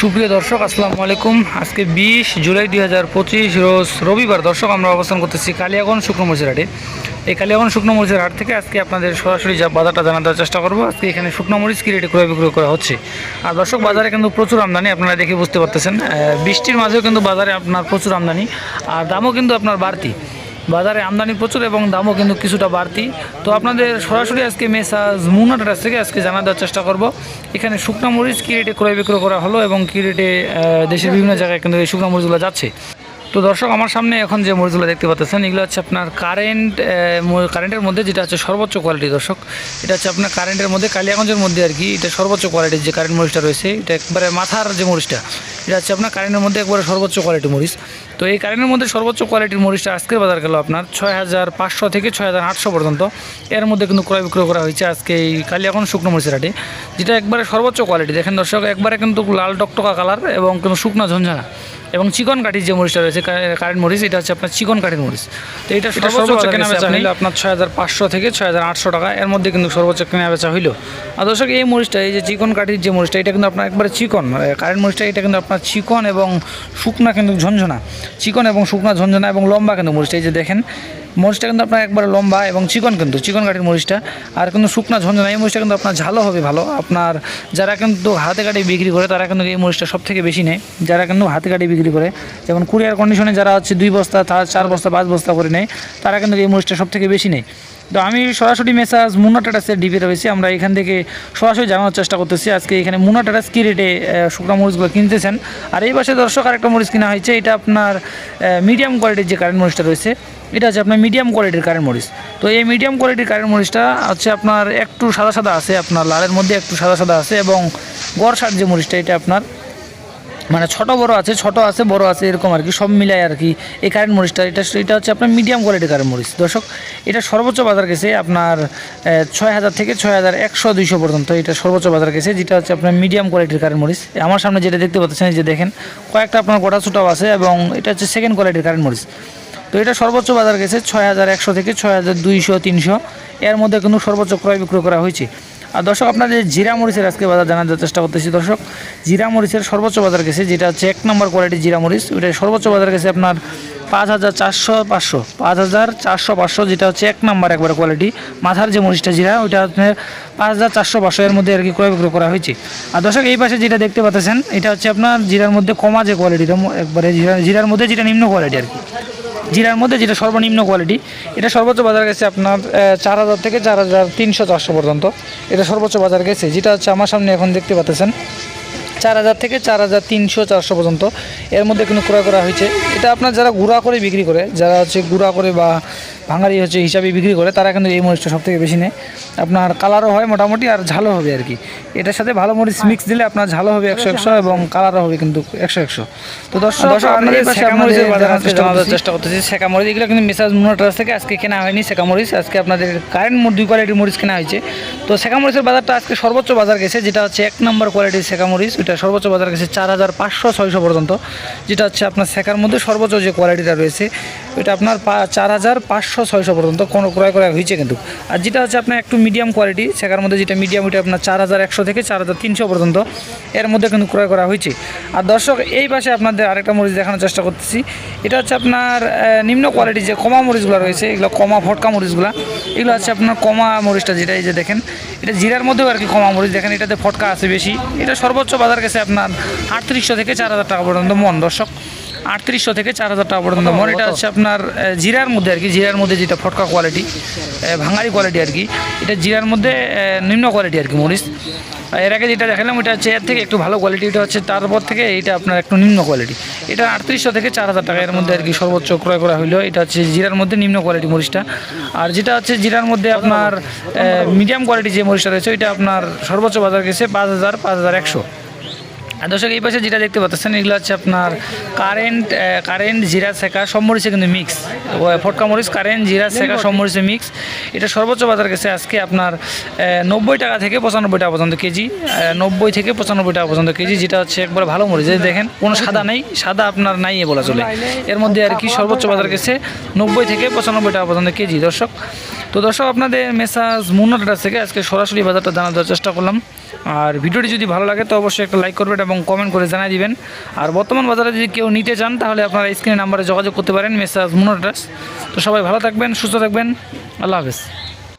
সুপ্রিয় দর্শক, আসসালামু আলাইকুম। আজকে বিশ জুলাই দুই হাজার পঁচিশ রোজ রবিবার। দর্শক, আমরা অবস্থান করতেছি কালিয়াগঞ্জ শুকনো মরিচের হাটে। এই কালিয়াগঞ্জ শুকনো মরিচের হাট থেকে আজকে আপনাদের সরাসরি যা বাজারটা জানার দেওয়ার চেষ্টা করব, আজকে এখানে শুকনো মরিচ কি রেটে ক্রয় বিক্রয় করা হচ্ছে? আর দর্শক, বাজারে কিন্তু প্রচুর আমদানি, আপনারা দেখে বুঝতে পারতেছেন। বৃষ্টির মাঝেও কিন্তু বাজারে আপনার প্রচুর আমদানি, আর দামও কিন্তু আপনার বাড়তি। বাজারে আমদানি প্রচুর এবং দামও কিন্তু কিছুটা বাড়তি। তো আপনাদের সরাসরি আজকে মেসাজ মুনাটার কাছ থেকে আজকে জানা দেওয়ার চেষ্টা করব। এখানে শুকনা মরিচ কী রেটে ক্রয় বিক্রয় করা হলো এবং কী রেটে দেশের বিভিন্ন জায়গায় কিন্তু এই শুকনা মরিচগুলো যাচ্ছে? তো দর্শক, আমার সামনে এখন যে মরিচগুলো দেখতে পাচ্ছেন, এগুলো হচ্ছে আপনার কারেন্ট কারেন্টের মধ্যে যেটা হচ্ছে সর্বোচ্চ কোয়ালিটি দর্শক। এটা হচ্ছে আপনার কারেন্টের মধ্যে কালিয়াগঞ্জের মধ্যে আর কি, এটা সর্বোচ্চ কোয়ালিটির যে কারেন্ট মরিচটা রয়েছে, এটা একবারে মাথার যে মরিচটা, এটা হচ্ছে আপনার কারেন্টের মধ্যে একবারে সর্বোচ্চ কোয়ালিটি মরিচ। তো এই কারেন্টের মধ্যে সর্বোচ্চ কোয়ালিটির মরিচটা আজকের বাজার গেল আপনার ছয় হাজার পাঁচশো থেকে ছয় হাজার আটশো পর্যন্ত। এর মধ্যে কিন্তু ক্রয় বিক্রয় করা হয়েছে আজকে এই কালিয়াগঞ্জ শুকনো মরিচের যেটা একবারে সর্বোচ্চ কোয়ালিটি দেখেন দর্শক, একবারে কিন্তু লাল টকটকা কালার এবং কিন্তু শুকনো ঝঞ্ঝানা এবং চিকন কাঠির যে মরিচটা রয়েছে কারেন্ট মরিচ এটা হচ্ছে আপনার চিকন কাঠির মরিচ। তো এটা সর্বোচ্চ কেনা বেচা হইল? আপনার ছয় হাজার পাঁচশো থেকে ছয় হাজার আটশো টাকা। এর মধ্যে কিন্তু সর্বোচ্চ কেনা বেচা হইল। আর দর্শক এই মরিচটা এই যে চিকন কাঠির যে মরিচটা এটা কিন্তু আপনার একবারে চিকন। কারেন্ট মরিচটা এটা কিন্তু আপনার চিকন এবং শুকনা কিন্তু ঝঞ্ঝনা চিকন এবং শুকনা ঝঞ্ঝনা এবং লম্বা কিন্তু মরিচটা এই যে দেখেন। মরিচটা কিন্তু আপনার একবারে লম্বা এবং চিকন কিন্তু, চিকন কাঠির মরিচটা। আর কিন্তু শুকনা ঝঞ্ঝনা এই মরিচটা কিন্তু আপনার ঝালও হবে ভালো। আপনার যারা কিন্তু হাতে কাটে বিক্রি করে, তারা কিন্তু এই মরিচটা সব থেকে বেশি নেয়। যারা কিন্তু হাতে কাটে বিক্রি করে, যেমন কুরিয়ার কন্ডিশনে যারা হচ্ছে দুই বস্তা চার বস্তা, পাঁচ বস্তা করে নেয়, তারা কিন্তু এই মরিচটা সব থেকে বেশি নেয়। তো আমি সরাসরি মেসাজ মুন্না টাটাসের ডিপি রয়েছি। আমরা এখান থেকে সরাসরি জানানোর চেষ্টা করতেছি। আজকে এখানে মুন্না টাটাস কী রেটে শুকনা মরিচগুলো কিনতেছেন? আর এই পাশে দর্শক আরেকটা মরিচ কিনা হয়েছে। এটা আপনার মিডিয়াম কোয়ালিটির যে কারেন্ট মরিচটা রয়েছে এটা হচ্ছে আপনার মিডিয়াম কোয়ালিটির কারেন্ট মরিচ। তো এই মিডিয়াম কোয়ালিটির কারেন্ট মরিচটা হচ্ছে আপনার একটু সাদা সাদা আছে, আপনার লালের মধ্যে একটু সাদা সাদা আছে এবং গড় সার যে মরিচটা, এটা আপনার মানে ছোট বড় আছে, ছোট আছে, বড় আছে, এরকম আর কি, সব মিলাই আর কি এই কারেন্ট মরিচটা। এটা এটা হচ্ছে আপনার মিডিয়াম কোয়ালিটির কারেন্ট মরিচ। দর্শক, এটা সর্বোচ্চ বাজার গেছে আপনার ছয় হাজার থেকে ছয় হাজার একশো দুইশো পর্যন্ত এটা সর্বোচ্চ বাজার গেছে, যেটা হচ্ছে আপনার মিডিয়াম কোয়ালিটির কারেন্ট মরিচ। আমার সামনে যেটা দেখতে পাচ্ছেন যে দেখেন, কয়েকটা আপনার গোটা ছোটাও আছে এবং এটা হচ্ছে সেকেন্ড কোয়ালিটির কারেন্ট মরিচ। তো এটা সর্বোচ্চ বাজার গেছে ছয় হাজার একশো থেকে ছয় হাজার দুইশো তিনশো। এর মধ্যে কিন্তু সর্বোচ্চ ক্রয় বিক্রয় করা হয়েছে। আর দর্শক আপনাদের জিরা মরিচের আজকে বাজার জানার চেষ্টা করতেছি, দর্শক, জিরা মরিচের সর্বোচ্চ বাজার গেছে, যেটা হচ্ছে এক নম্বর কোয়ালিটি জিরা মরিচ। ওইটা সর্বোচ্চ বাজার গেছে আপনার পাঁচ হাজার চারশো পাঁচশো। পাঁচ হাজার চারশো পাঁচশো, যেটা হচ্ছে এক নম্বর একবার কোয়ালিটি মাথার যে মরিচটা জিরা, ওইটা আপনার পাঁচ হাজার চারশো পাঁচশো, এর মধ্যে আর কি ক্রয় বিক্রয় করা হয়েছে। আর দর্শক, এই পাশে যেটা দেখতে পাচ্ছেন, এটা হচ্ছে আপনার জিরার মধ্যে কমা যে কোয়ালিটিটা একবারে জিরা জিরার মধ্যে যেটা নিম্ন কোয়ালিটি আর কি। জিরার মধ্যে, যেটা সর্বনিম্ন কোয়ালিটি এটা সর্বোচ্চ বাজার গেছে আপনার চার হাজার থেকে চার হাজার তিনশো চারশো পর্যন্ত। এটা সর্বোচ্চ বাজার গেছে। যেটা হচ্ছে আমার সামনে এখন দেখতে পাচ্ছেন, চার হাজার থেকে চার হাজার তিনশো চারশো পর্যন্ত। এর মধ্যে কিন্তু ক্রয় করা হয়েছে। এটা আপনার যারা গুঁড়া করে বিক্রি করে, যারা হচ্ছে গুঁড়া করে বা ভাঙারি হচ্ছে হিসাবে বিক্রি করে তারা কিন্তু এই মরিচটা সব থেকে বেশি নেয়। আপনার কালারও হয় মোটামুটি আর ঝালও হবে আর কি। এটার সাথে ভালো মরিচ মিক্স দিলে আপনার ঝালও হবে একশো একশো এবং কালারও হবে কিন্তু একশো একশো। তো দর্শক চেষ্টা করতেছি। সেকা মরিচ এগুলো কিন্তু মেসাজ মোনোটাস থেকে আজকে কেনা হয়নি সেকা মরিচ। আজকে আপনাদের কারেন্ট দুই কোয়ালিটির মরিচ কেনা হয়েছে। তো সেকা মরিচের বাজারটা আজকে সর্বোচ্চ বাজার গেছে যেটা হচ্ছে এক নম্বর কোয়ালিটির সেকা মরিচ। ওইটা সর্বোচ্চ বাজার গেছে চার হাজার পাঁচশো ছয়শো পর্যন্ত যেটা হচ্ছে আপনার শেখার মধ্যে সর্বোচ্চ যে কোয়ালিটিটা রয়েছে ওইটা আপনার চার হাজার পাঁচশো, ছয়শো পর্যন্ত কোনো ক্রয় করা হয়েছে কিন্তু। আর যেটা হচ্ছে আপনার একটু মিডিয়াম কোয়ালিটি সেকার মধ্যে যেটা মিডিয়াম ওইটা আপনার চার হাজার একশো থেকে চার হাজার তিনশো পর্যন্ত এর মধ্যে কিন্তু ক্রয় করা হয়েছে। আর দর্শক, এই পাশে আপনাদের আরেকটা মরিচ দেখানোর চেষ্টা করতেছি। এটা হচ্ছে আপনার নিম্ন কোয়ালিটি যে কমা মরিচগুলো রয়েছে, এগুলো কমা ফটকা মরিচগুলো, এগুলো হচ্ছে আপনার কমা মরিচটা যেটা এই যে দেখেন, এটা জিরার মধ্যেও আর কি কমা মরিচ দেখেন, এটাতে ফটকা আছে বেশি। এটা সর্বোচ্চ বাজার গেছে আপনার আটত্রিশশো থেকে চার হাজার টাকা পর্যন্ত মন, দর্শক। আটত্রিশশো থেকে চার হাজার টাকা পর্যন্ত। মন এটা হচ্ছে আপনার জিরার মধ্যে আর কি জিরার মধ্যে যেটা ফটকা কোয়ালিটি ভাঙারি কোয়ালিটি আর কি। এটা জিরার মধ্যে নিম্ন কোয়ালিটি আর কি মরিচ। আর এর আগে যেটা দেখালাম ওটা হচ্ছে এর থেকে একটু ভালো কোয়ালিটি এটা হচ্ছে তারপর থেকে এটা আপনার একটু নিম্ন কোয়ালিটি এটা আটত্রিশশো থেকে চার হাজার টাকা এর মধ্যে আর কি সর্বোচ্চ ক্রয় করা হইল। এটা হচ্ছে জিরার মধ্যে নিম্ন কোয়ালিটি মরিচটা। আর যেটা হচ্ছে জিরার মধ্যে আপনার মিডিয়াম কোয়ালিটি যে মরিচটা রয়েছে ওইটা আপনার সর্বোচ্চ বাজার গেছে পাঁচ হাজার পাঁচ হাজার একশো। আর দর্শক এই পাশে যেটা দেখতে পাচ্ছেন এগুলো হচ্ছে আপনার কারেন্ট কারেন্ট জিরা শেখা সব মরিচে কিন্তু মিক্স ফটকা মরিচ কারেন্ট জিরা শেখা সব মরিচে মিক্স এটা সর্বোচ্চ বাজার গেছে আজকে আপনার নব্বই টাকা থেকে পঁচানব্বই টাকা পর্যন্ত কেজি নব্বই থেকে পঁচানব্বই টাকা পর্যন্ত কেজি যেটা হচ্ছে একবারে ভালো মরিচ। এই দেখেন কোনো সাদা নেই সাদা আপনার নাই বলা চলে। এর মধ্যে আর কি সর্বোচ্চ বাজার গেছে নব্বই থেকে পঁচানব্বই টাকা পর্যন্ত কেজি। দর্শক তো দর্শক, আপনাদের মেসাজ মুন্না ট্রেডার্স থেকে আজকে সরাসরি বাজারটা জানা দেওয়ার চেষ্টা করলাম। আর ভিডিওটি যদি ভালো লাগে, তো অবশ্যই একটা লাইক করবেন এবং কমেন্ট করে জানিয়ে দিবেন। আর বর্তমান বাজারে যদি কেউ নিতে চান, তাহলে আপনারা স্ক্রিনে নাম্বারে যোগাযোগ করতে পারেন মেসাজ মুন্না ট্রেডার্স তো সবাই ভালো থাকবেন, সুস্থ থাকবেন। আল্লাহ হাফেজ।